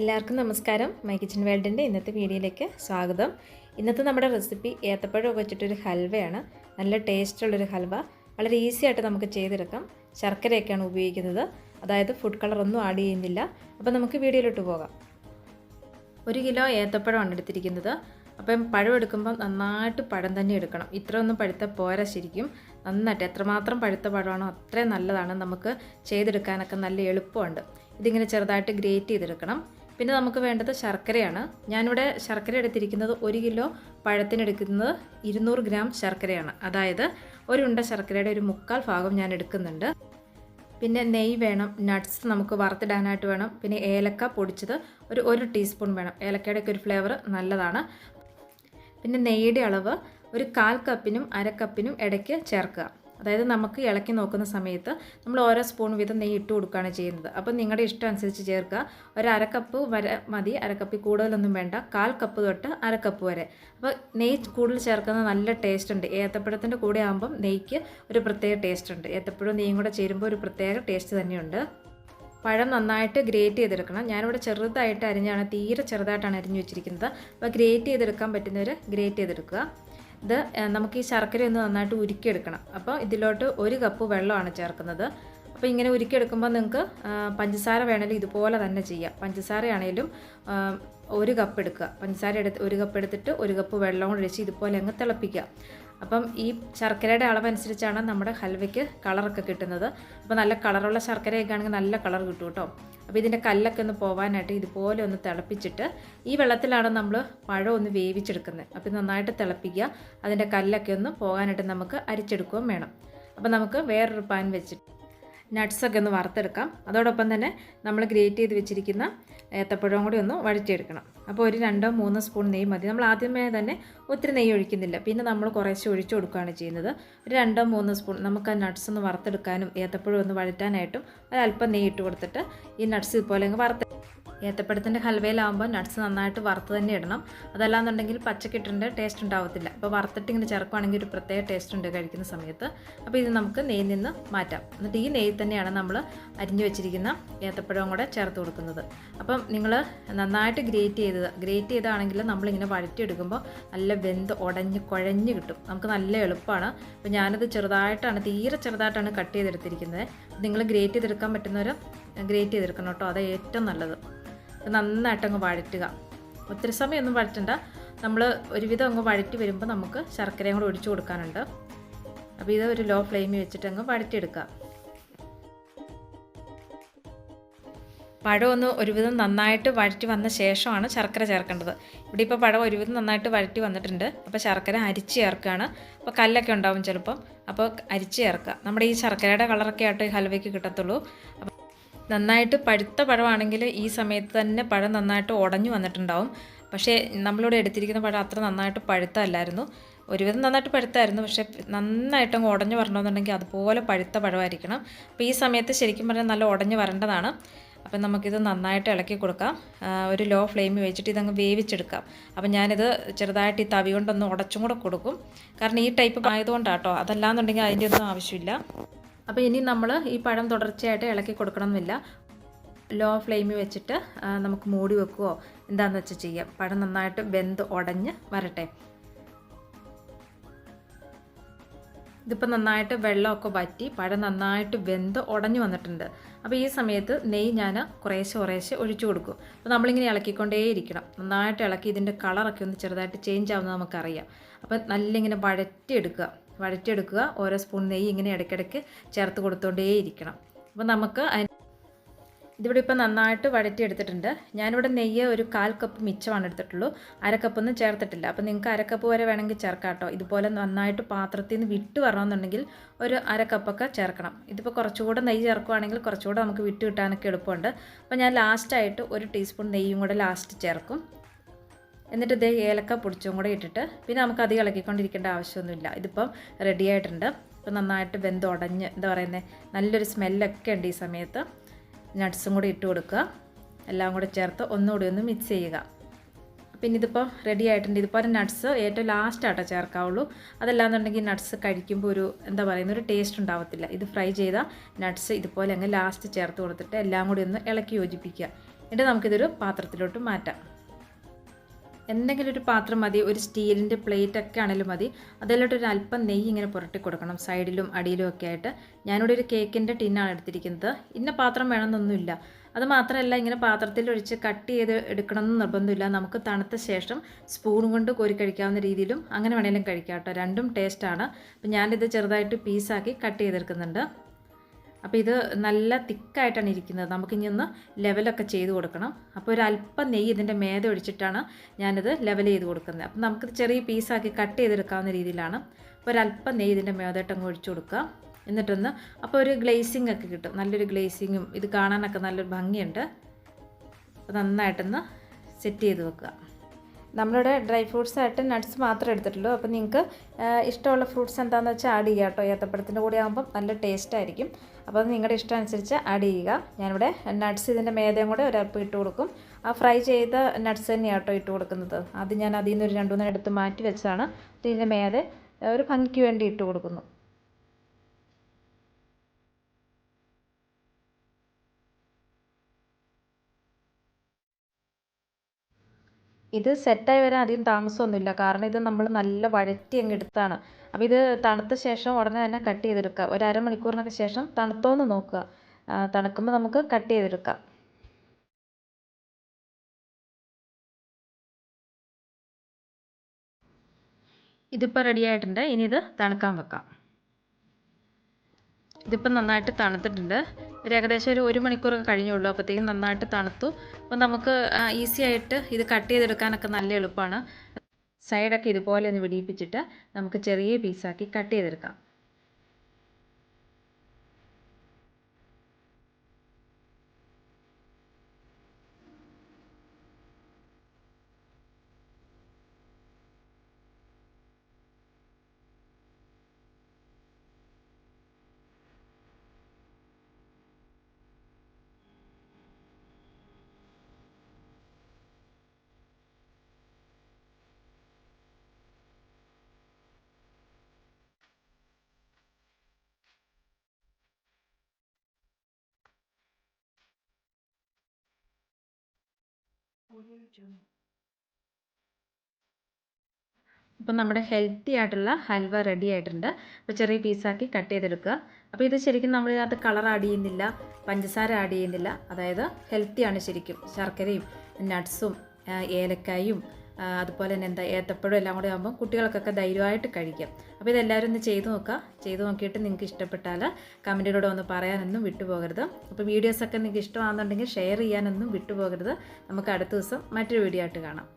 എല്ലാവർക്കും നമസ്കാരം. My kitchen വേൾഡിന്റെ ഇന്നത്തെ വീഡിയോയിലേക്ക് സ്വാഗതം. ഇന്നത്തെ നമ്മുടെ റെസിപ്പി ഏത്തപ്പഴം വെച്ചിട്ടൊരു ഹൽവയാണ്. നല്ല ടേസ്റ്റുള്ളൊരു ഹൽവ. വളരെ ഈസി ആയിട്ട് നമുക്ക് ചെയ്തെടുക്കാം. ശർക്കരയൊക്കെയാണ് ഉപയോഗിക്കുന്നത്. അതായത് ഫുഡ് കളറൊന്നും ആഡ് ചെയ്യുന്നില്ല. അപ്പോൾ നമുക്ക് വീഡിയോയിലോട്ട് പോകാം. ഒരു കിലോ ഏത്തപ്പഴമാണ് എടുത്തിരിക്കുന്നത്. അപ്പം പഴം എടുക്കുമ്പോൾ നന്നായിട്ട് പഴം തന്നെ എടുക്കണം. ഇത്രയൊന്നും പഴുത്ത പോരാ ശരിക്കും. നന്നായിട്ട് എത്രമാത്രം പഴുത്ത പഴമാണോ അത്രയും നല്ലതാണ് നമുക്ക് ചെയ്തെടുക്കാനൊക്കെ നല്ല എളുപ്പമുണ്ട്. ഇതിങ്ങനെ ചെറുതായിട്ട് ഗ്രേറ്റ് ചെയ്തെടുക്കണം. പിന്നെ നമുക്ക് വേണ്ടത് ശർക്കരയാണ്. ഞാനിവിടെ ശർക്കര എടുത്തിരിക്കുന്നത് ഒരു കിലോ പഴത്തിനെടുക്കുന്നത് ഇരുന്നൂറ് ഗ്രാം ശർക്കരയാണ്. അതായത് ഒരു ഉണ്ട ശർക്കരയുടെ ഒരു മുക്കാൽ ഭാഗം ഞാൻ എടുക്കുന്നുണ്ട്. പിന്നെ നെയ്യ് വേണം നട്ട്സ് നമുക്ക് വറുത്തിടാനായിട്ട് വേണം പിന്നെ ഏലക്ക പൊടിച്ചത് ഒരു ഒരു ടീസ്പൂൺ വേണം. ഏലക്കയുടെ ഒക്കെ ഒരു ഫ്ലേവർ നല്ലതാണ്. പിന്നെ നെയ്യുടെ അളവ് ഒരു കാൽ കപ്പിനും അര കപ്പിനും ഇടയ്ക്ക് ചേർക്കുക. അതായത് നമുക്ക് ഇളക്കി നോക്കുന്ന സമയത്ത് നമ്മൾ ഓരോ സ്പൂൺ വീതം നെയ്യ് ഇട്ട് കൊടുക്കുകയാണ് ചെയ്യുന്നത്. അപ്പോൾ നിങ്ങളുടെ ഇഷ്ടം അനുസരിച്ച് ചേർക്കുക. ഒരു അരക്കപ്പ് കപ്പ് വരെ മതി. അര കപ്പിൽ കൂടുതലൊന്നും വേണ്ട. കാൽ കപ്പ് തൊട്ട് അരക്കപ്പ് കപ്പ് വരെ. അപ്പോൾ നെയ്യ് കൂടുതൽ ചേർക്കുന്നത് നല്ല ടേസ്റ്റ് ഉണ്ട്. ഏത്തപ്പഴത്തിന്റെ കൂടെ ആകുമ്പം നെയ്ക്ക് ഒരു പ്രത്യേക ടേസ്റ്റ് ഉണ്ട്. ഏത്തപ്പഴവും നെയ്യും കൂടെ ചേരുമ്പോൾ ഒരു പ്രത്യേക ടേസ്റ്റ് തന്നെയുണ്ട്. പഴം നന്നായിട്ട് ഗ്രേറ്റ് ചെയ്തെടുക്കണം. ഞാനിവിടെ ചെറുതായിട്ട് അരിഞ്ഞാണ് തീരെ ചെറുതായിട്ടാണ് അരിഞ്ഞു വെച്ചിരിക്കുന്നത്. അപ്പോൾ ഗ്രേറ്റ് ചെയ്തെടുക്കാൻ പറ്റുന്നവർ ഗ്രേറ്റ് ചെയ്തെടുക്കുക. ഇത് നമുക്ക് ഈ ശർക്കര ഒന്ന് നന്നായിട്ട് ഉരുക്കിയെടുക്കണം. അപ്പോൾ ഇതിലോട്ട് ഒരു കപ്പ് വെള്ളമാണ് ചേർക്കുന്നത്. അപ്പോൾ ഇങ്ങനെ ഉരുക്കിയെടുക്കുമ്പോൾ നിങ്ങൾക്ക് പഞ്ചസാര വേണമെങ്കിൽ ഇതുപോലെ തന്നെ ചെയ്യാം. പഞ്ചസാരയാണേലും ഒരു കപ്പ് എടുക്കുക. പഞ്ചസാര എടുത്ത് ഒരു കപ്പ് എടുത്തിട്ട് ഒരു കപ്പ് വെള്ളം കൂടി ഒഴിച്ച് ഇതുപോലെ അങ്ങ് തിളപ്പിക്കുക. അപ്പം ഈ ശർക്കരയുടെ അളവനുസരിച്ചാണ് നമ്മുടെ ഹൽവയ്ക്ക് കളറൊക്കെ കിട്ടുന്നത്. അപ്പോൾ നല്ല കളറുള്ള ശർക്കരയൊക്കെ ആണെങ്കിൽ നല്ല കളർ കിട്ടും കേട്ടോ. അപ്പോൾ ഇതിന്റെ കല്ലൊക്കെ ഒന്ന് പോകാനായിട്ട് ഇതുപോലെ ഒന്ന് തിളപ്പിച്ചിട്ട് ഈ വെള്ളത്തിലാണ് നമ്മൾ പഴം ഒന്ന് വേവിച്ചെടുക്കുന്നത്. അപ്പോൾ നന്നായിട്ട് തിളപ്പിക്കുക. അതിന്റെ കല്ലൊക്കെ ഒന്ന് പോകാനായിട്ട് നമുക്ക് അരിച്ചെടുക്കുകയും വേണം. അപ്പോൾ നമുക്ക് വേറൊരു പാൻ വെച്ചിട്ട് നട്ട്സൊക്കെ ഒന്ന് വറുത്തെടുക്കാം. അതോടൊപ്പം തന്നെ നമ്മൾ ഗ്രേറ്റ് ചെയ്ത് വെച്ചിരിക്കുന്ന ഏത്തപ്പഴവും കൂടി ഒന്ന് വഴറ്റിയെടുക്കണം. അപ്പോൾ ഒരു രണ്ടോ മൂന്നോ സ്പൂൺ നെയ്യ് മതി. നമ്മൾ ആദ്യമേ തന്നെ ഒത്തിരി നെയ്യ് ഒഴിക്കുന്നില്ല. പിന്നെ നമ്മൾ കുറേശ്ശെ ഒഴിച്ചു കൊടുക്കുകയാണ് ചെയ്യുന്നത്. ഒരു രണ്ടോ മൂന്നോ സ്പൂൺ നമുക്ക് ആ നട്ട്സ് ഒന്ന് വറുത്തെടുക്കാനും ഏത്തപ്പഴം ഒന്ന് വഴറ്റാനായിട്ടും ഒരല്പം നെയ്യ് ഇട്ട് കൊടുത്തിട്ട് ഈ നട്ട്സ് ഇതുപോലെ അങ്ങ് വറുത്ത് ഏത്തപ്പഴത്തിന്റെ ഹൽവയിലാകുമ്പോൾ നട്ട്സ് നന്നായിട്ട് വറുത്ത് തന്നെ ഇടണം. അതല്ലാന്നുണ്ടെങ്കിൽ പച്ചക്കിട്ടിന്റെ ടേസ്റ്റ് ഉണ്ടാവത്തില്ല. അപ്പോൾ വറുത്തിട്ട് ഇങ്ങനെ ചേർക്കുവാണെങ്കിൽ ഒരു പ്രത്യേക ടേസ്റ്റ് ഉണ്ട് കഴിക്കുന്ന സമയത്ത്. അപ്പോൾ ഇത് നമുക്ക് നെയ്യിൽ നിന്ന് മാറ്റാം. എന്നിട്ട് ഈ നെയ്യിൽ തന്നെയാണ് നമ്മൾ അരിഞ്ഞു വെച്ചിരിക്കുന്ന ഏത്തപ്പഴവും കൂടെ ചേർത്ത് കൊടുക്കുന്നത്. അപ്പം നിങ്ങൾ നന്നായിട്ട് ഗ്രേറ്റ് ചെയ്തത് ഗ്രേറ്റ് ചെയ്താണെങ്കിൽ നമ്മളിങ്ങനെ വഴറ്റിയെടുക്കുമ്പോൾ നല്ല വെന്ത് ഉടഞ്ഞ് കുഴഞ്ഞ് കിട്ടും. നമുക്ക് നല്ല എളുപ്പമാണ് അപ്പോൾ ഞാനത് ചെറുതായിട്ടാണ് തീരെ ചെറുതായിട്ടാണ് കട്ട് ചെയ്തെടുത്തിരിക്കുന്നത്. നിങ്ങൾ ഗ്രേറ്റ് ചെയ്തെടുക്കാൻ പറ്റുന്നവർ ഗ്രേറ്റ് ചെയ്തെടുക്കണം കേട്ടോ. അത് ഏറ്റവും നല്ലത്. നന്നായിട്ട് അങ്ങ് വഴറ്റുക. ഒത്തിരി സമയമൊന്നും വഴറ്റണ്ട. നമ്മൾ ഒരുവിധം അങ്ങ് വഴറ്റി വരുമ്പോൾ നമുക്ക് ശർക്കരയും കൂടെ ഒഴിച്ചു കൊടുക്കാനുണ്ട്. അപ്പോൾ ഇത് ഒരു ലോ ഫ്ലെയിമിൽ വെച്ചിട്ട് അങ്ങ് വഴറ്റിയെടുക്കുക. പഴം ഒന്ന് ഒരുവിധം നന്നായിട്ട് വഴറ്റി വന്ന ശേഷമാണ് ശർക്കര ചേർക്കേണ്ടത്. ഇവിടെ ഇപ്പോൾ പഴം ഒരുവിധം നന്നായിട്ട് വഴറ്റി വന്നിട്ടുണ്ട്. അപ്പോൾ ശർക്കര അരിച്ച് ചേർക്കുകയാണ്. അപ്പോൾ കല്ലൊക്കെ ഉണ്ടാവും ചിലപ്പം. അപ്പോൾ അരിച്ച് ചേർക്കുക. നമ്മുടെ ഈ ശർക്കരയുടെ കളറൊക്കെ ആയിട്ട് ഹൽവയ്ക്ക് കിട്ടത്തുള്ളൂ. നന്നായിട്ട് പഴുത്ത പഴമാണെങ്കിൽ ഈ സമയത്ത് തന്നെ പഴം നന്നായിട്ട് ഉടഞ്ഞു വന്നിട്ടുണ്ടാവും. പക്ഷേ നമ്മളിവിടെ എടുത്തിരിക്കുന്ന പഴം അത്ര നന്നായിട്ട് പഴുത്തല്ലായിരുന്നു. ഒരുവിധം നന്നായിട്ട് പഴുത്തായിരുന്നു. പക്ഷേ നന്നായിട്ട് അങ്ങ് ഉടഞ്ഞു വരണമെന്നുണ്ടെങ്കിൽ അതുപോലെ പഴുത്ത പഴമായിരിക്കണം. അപ്പോൾ ഈ സമയത്ത് ശരിക്കും പറഞ്ഞാൽ നല്ല ഉടഞ്ഞു വരേണ്ടതാണ്. അപ്പം നമുക്കിത് നന്നായിട്ട് ഇളക്കി കൊടുക്കാം. ഒരു ലോ ഫ്ലെയിമിൽ വെച്ചിട്ട് ഇതങ്ങ് വേവിച്ചെടുക്കാം. അപ്പം ഞാനിത് ചെറുതായിട്ട് ഈ തവി കൊണ്ടൊന്ന് ഉടച്ചും കൂടെ കൊടുക്കും. കാരണം ഈ ടൈപ്പ് ആയതുകൊണ്ടാട്ടോ. അതല്ലാന്നുണ്ടെങ്കിൽ അതിന്റെ ഒന്നും ആവശ്യമില്ല. അപ്പോൾ ഇനി നമ്മൾ ഈ പഴം തുടർച്ചയായിട്ട് ഇളക്കി കൊടുക്കണമെന്നില്ല. ലോ ഫ്ലെയിമിൽ വെച്ചിട്ട് നമുക്ക് മൂടി വെക്കുകയോ എന്താണെന്ന് വെച്ചാൽ ചെയ്യാം. പഴം നന്നായിട്ട് വെന്ത് ഉടഞ്ഞ് വരട്ടെ. ഇതിപ്പോൾ നന്നായിട്ട് വെള്ളമൊക്കെ വറ്റി പഴം നന്നായിട്ട് വെന്ത് ഉടഞ്ഞു വന്നിട്ടുണ്ട്. അപ്പോൾ ഈ സമയത്ത് നെയ്യ് ഞാൻ കുറേശ്ശെ കുറേശ്ശെ ഒഴിച്ചു കൊടുക്കും. അപ്പോൾ നമ്മളിങ്ങനെ ഇളക്കിക്കൊണ്ടേയിരിക്കണം. നന്നായിട്ട് ഇളക്കി ഇതിന്റെ കളറൊക്കെ ഒന്ന് ചെറുതായിട്ട് ചേഞ്ച് ആവുന്നത് നമുക്കറിയാം. അപ്പോൾ നല്ല ഇങ്ങനെ വഴറ്റിയെടുക്കുക. വഴറ്റിയെടുക്കുക. ഓരോ സ്പൂൺ നെയ്യ് ഇങ്ങനെ ഇടയ്ക്കിടയ്ക്ക് ചേർത്ത് കൊടുത്തുകൊണ്ടേയിരിക്കണം അപ്പോൾ നമുക്ക് ഇതിവിടെ ഇപ്പോൾ നന്നായിട്ട് വഴറ്റിയെടുത്തിട്ടുണ്ട്. ഞാനിവിടെ നെയ്യ് ഒരു കാൽ കപ്പ് മിച്ചമാണ് എടുത്തിട്ടുള്ളൂ. അര കപ്പൊന്നും ചേർത്തിട്ടില്ല. അപ്പോൾ നിങ്ങൾക്ക് അര കപ്പ് വരെ വേണമെങ്കിൽ ചേർക്കാം കേട്ടോ. ഇതുപോലെ നന്നായിട്ട് പാത്രത്തിൽ നിന്ന് വിട്ട് വരണമെന്നുണ്ടെങ്കിൽ ഒരു അര കപ്പൊക്കെ ചേർക്കണം. ഇതിപ്പോൾ കുറച്ചുകൂടെ നെയ്യ് ചേർക്കുകയാണെങ്കിൽ കുറച്ചുകൂടെ നമുക്ക് വിട്ട് കിട്ടാനൊക്കെ എളുപ്പമുണ്ട്. അപ്പോൾ ഞാൻ ലാസ്റ്റായിട്ട് ഒരു ടീസ്പൂൺ നെയ്യും കൂടെ ലാസ്റ്റ് ചേർക്കും. എന്നിട്ട് ഇതേ ഏലക്ക പൊടിച്ചും കൂടെ ഇട്ടിട്ട് പിന്നെ നമുക്ക് അധികം ഇളക്കിക്കൊണ്ടിരിക്കേണ്ട ആവശ്യമൊന്നുമില്ല. ഇതിപ്പം റെഡി ആയിട്ടുണ്ട്. ഇപ്പം നന്നായിട്ട് വെന്ത് ഉടഞ്ഞ് എന്താ പറയുന്നത് നല്ലൊരു സ്മെല്ലൊക്കെ ഉണ്ട് ഈ സമയത്ത്. നട്ട്സും കൂടി ഇട്ട് കൊടുക്കുക. എല്ലാം കൂടെ ചേർത്ത് ഒന്നുകൂടി ഒന്ന് മിക്സ് ചെയ്യുക. പിന്നെ ഇതിപ്പോൾ റെഡി ആയിട്ടുണ്ട്. ഇതിപ്പോൾ നട്ട്സ് ഏറ്റവും ലാസ്റ്റ് ആട്ടോ ചേർക്കാവുള്ളൂ. അതല്ലാന്നുണ്ടെങ്കിൽ നട്ട്സ് കഴിക്കുമ്പോൾ ഒരു എന്താ പറയുന്ന ഒരു ടേസ്റ്റ് ഉണ്ടാവത്തില്ല. ഇത് ഫ്രൈ ചെയ്ത നട്ട്സ് ഇതുപോലെ അങ്ങ് ലാസ്റ്റ് ചേർത്ത് കൊടുത്തിട്ട് എല്ലാം കൂടി ഒന്ന് ഇളക്കി യോജിപ്പിക്കുക. എന്നിട്ട് നമുക്കിതൊരു പാത്രത്തിലോട്ട് മാറ്റാം. എന്തെങ്കിലും ഒരു പാത്രം മതി ഒരു സ്റ്റീലിന്റെ ഒക്കെ ആണെങ്കിലും മതി. അതിലോട്ട് ഒരു അല്പം നെയ്യ് ഇങ്ങനെ പുരട്ടി കൊടുക്കണം. സൈഡിലും അടിയിലും ഒക്കെ ആയിട്ട്. ഞാനിവിടെ ഒരു കേക്കിന്റെ ടിന്നാണ് എടുത്തിരിക്കുന്നത്. ഇന്ന പാത്രം വേണമെന്നൊന്നുമില്ല. അത് മാത്രമല്ല ഇങ്ങനെ പാത്രത്തിൽ ഒഴിച്ച് കട്ട് ചെയ്ത് എടുക്കണമെന്ന് നിർബന്ധമില്ല. നമുക്ക് തണുത്ത ശേഷം സ്പൂൺ കൊണ്ട് കോരി കഴിക്കാവുന്ന രീതിയിലും അങ്ങനെ വേണമെങ്കിലും കഴിക്കാം കേട്ടോ. രണ്ടും ടേസ്റ്റാണ് അപ്പം ഞാനിത് ചെറുതായിട്ട് പീസാക്കി കട്ട് ചെയ്തെടുക്കുന്നുണ്ട്. അപ്പോൾ ഇത് നല്ല തിക്കായിട്ടാണ് ഇരിക്കുന്നത്. നമുക്കിനി ഒന്ന് ലെവലൊക്കെ ചെയ്ത് കൊടുക്കണം. അപ്പോൾ ഒരു അല്പം നെയ്യ് ഇതിന്റെ മേത ഒഴിച്ചിട്ടാണ് ഞാനിത് ലെവൽ ചെയ്ത് കൊടുക്കുന്നത്. അപ്പം നമുക്കിത് ചെറിയ പീസാക്കി കട്ട് ചെയ്തെടുക്കാവുന്ന രീതിയിലാണ്. അപ്പോൾ ഒരല്പം നെയ്യ് ഇതിന്റെ മേതോട്ടങ്ങ് ഒഴിച്ചു കൊടുക്കുക. എന്നിട്ടൊന്ന് അപ്പോൾ ഒരു ഗ്ലേസിംഗ് ഒക്കെ കിട്ടും. നല്ലൊരു ഗ്ലേസിങ്ങും ഇത് കാണാനൊക്കെ നല്ലൊരു ഭംഗിയുണ്ട്. അപ്പോൾ നന്നായിട്ടൊന്ന് സെറ്റ് ചെയ്ത് വെക്കുക. നമ്മളിവിടെ ഡ്രൈ ഫ്രൂട്ട്സ് ആയിട്ട് നട്ട്സ് മാത്രമേ എടുത്തിട്ടുള്ളൂ. അപ്പോൾ നിങ്ങൾക്ക് ഇഷ്ടമുള്ള ഫ്രൂട്ട്സ് എന്താണെന്ന് വെച്ചാൽ ആഡ് ചെയ്യുക കേട്ടോ. ഏത്തപ്പഴത്തിന്റെ കൂടെ ആകുമ്പം നല്ല ടേസ്റ്റ് ആയിരിക്കും. അപ്പോൾ അത് നിങ്ങളുടെ ഇഷ്ടം അനുസരിച്ച് ആഡ് ചെയ്യുക. ഞാനിവിടെ നട്ട്സ് ഇതിന്റെ മേതയും കൂടെ ഒരൽപ്പം ഇട്ട് കൊടുക്കും. ആ ഫ്രൈ ചെയ്ത നട്ട്സ് തന്നെയാണ് കേട്ടോ ഇട്ട് കൊടുക്കുന്നത്. അത് ഞാൻ അതിൽ നിന്ന് ഒരു രണ്ടു മൂന്നെണ്ണം എടുത്ത് മാറ്റി വെച്ചാണ് ഇതിന്റെ മേതെ ഒരു ഭംഗിക്ക് വേണ്ടി ഇട്ട് കൊടുക്കുന്നു. ഇത് സെറ്റായി വരാൻ അധികം താമസമൊന്നുമില്ല. കാരണം ഇത് നമ്മൾ നല്ല വഴറ്റി അങ്ങ് എടുത്താണ്. അപ്പോൾ ഇത് തണുത്ത ശേഷം ഉടനെ തന്നെ കട്ട് ചെയ്തെടുക്കുക. ഒരു അരമണിക്കൂറിനൊക്കെ ശേഷം തണുത്തോന്ന് നോക്കുക. തണുക്കുമ്പോൾ നമുക്ക് കട്ട് ചെയ്തെടുക്കാം. ഇതിപ്പോൾ റെഡി ആയിട്ടുണ്ട്. ഇനി ഇത് തണുക്കാൻ വെക്കാം. ഇതിപ്പം നന്നായിട്ട് തണുത്തിട്ടുണ്ട്. ഒരു ഏകദേശം ഒരു ഒരു മണിക്കൂറൊക്കെ കഴിഞ്ഞുള്ളൂ അപ്പോഴത്തേക്കും നന്നായിട്ട് തണുത്തു. അപ്പോൾ നമുക്ക് ഈസി ആയിട്ട് ഇത് കട്ട് ചെയ്തെടുക്കാനൊക്കെ നല്ല എളുപ്പമാണ്. സൈഡൊക്കെ ഇതുപോലെ ഒന്ന് വിടിയിപ്പിച്ചിട്ട് നമുക്ക് ചെറിയ പീസാക്കി കട്ട് ചെയ്തെടുക്കാം. ഇപ്പം നമ്മുടെ ഹെൽത്തി ആയിട്ടുള്ള ഹൽവ റെഡി ആയിട്ടുണ്ട്. അപ്പോൾ ചെറിയ പീസാക്കി കട്ട് ചെയ്തെടുക്കുക. അപ്പോൾ ഇത് ശരിക്കും നമ്മൾ ഇതിനകത്ത് കളർ ആഡ് ചെയ്യുന്നില്ല. പഞ്ചസാര ആഡ് ചെയ്യുന്നില്ല. അതായത് ഹെൽത്തിയാണ് ശരിക്കും. ശർക്കരയും നട്ട്സും ഏലക്കായും അതുപോലെ തന്നെ എന്താ ഏത്തപ്പഴം എല്ലാം കൂടെ ആകുമ്പോൾ കുട്ടികൾക്കൊക്കെ ധൈര്യമായിട്ട് കഴിക്കാം. അപ്പോൾ ഇതെല്ലാവരും ഒന്ന് ചെയ്തു നോക്കുക. ചെയ്തു നോക്കിയിട്ട് നിങ്ങൾക്ക് ഇഷ്ടപ്പെട്ടാൽ കമന്റിലൂടെ ഒന്ന് പറയാനൊന്നും വിട്ടുപോകരുത്. അപ്പോൾ വീഡിയോസൊക്കെ നിങ്ങൾക്ക് ഇഷ്ടമാണെന്നുണ്ടെങ്കിൽ ഷെയർ ചെയ്യാനൊന്നും വിട്ടുപോകരുത്. നമുക്ക് അടുത്ത ദിവസം മറ്റൊരു വീഡിയോ ആയിട്ട് കാണാം.